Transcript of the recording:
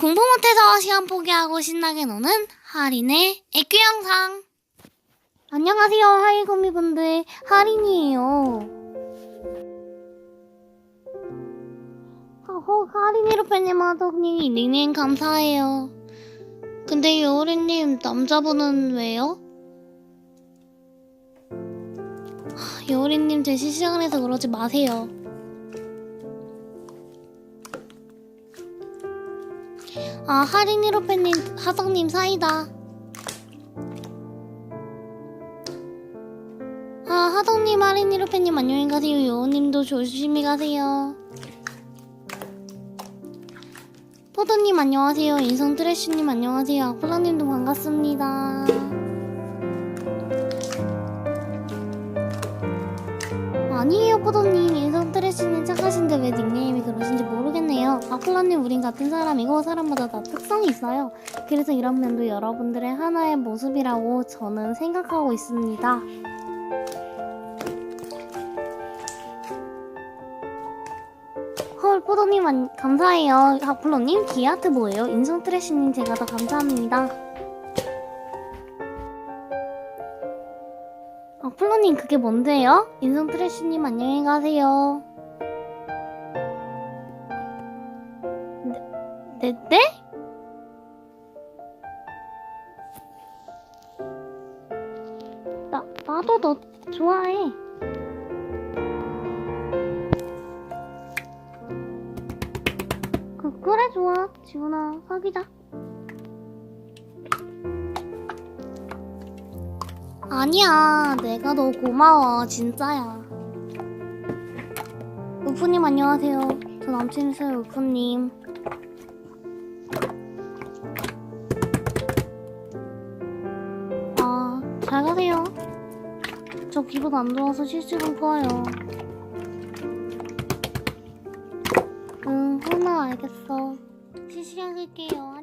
공부 못해서 시간 포기하고 신나게 노는 할인의 애교 영상. 안녕하세요, 하이거미분들. 할인이에요. 허, 할인이로 팬님 하덕님 닉네임 감사해요. 근데 요리님 남자분은 왜요? 하, 요리님 제 실시간에서 그러지 마세요. 아, 할인이로 팬님, 하덕님 사이다. 아, 하덕님, 할인이로 팬님 안녕히 가세요. 요님도 조심히 가세요. 포도님 안녕하세요. 인성 트래쉬님 안녕하세요. 아플라님도 반갑습니다. 포도님. 인성 트래쉬님 착하신데 왜 닉네임이 그러신지 모르겠네요. 아플라님, 우린 같은 사람이고 사람마다 다 특성이 있어요. 그래서 이런 면도 여러분들의 하나의 모습이라고 저는 생각하고 있습니다. 헐, 포도님 안- 감사해요. 하플로님, 기아트 뭐예요? 인성 트래쉬님 제가 더 감사합니다. 하플로님 그게 뭔데요? 인성 트래쉬님 안녕히 가세요. 네, 네? 네? 나, 나도 너 좋아해. 그, 그래, 좋아. 지훈아, 사귀자. 아니야, 내가 너 고마워, 진짜야. 우프님 안녕하세요. 저 남친 있어요, 우프님. 아, 잘 가세요. 저 기분 안 좋아서 실시간 꺼요. 응, 하나 알겠어. 실시간 끌게요.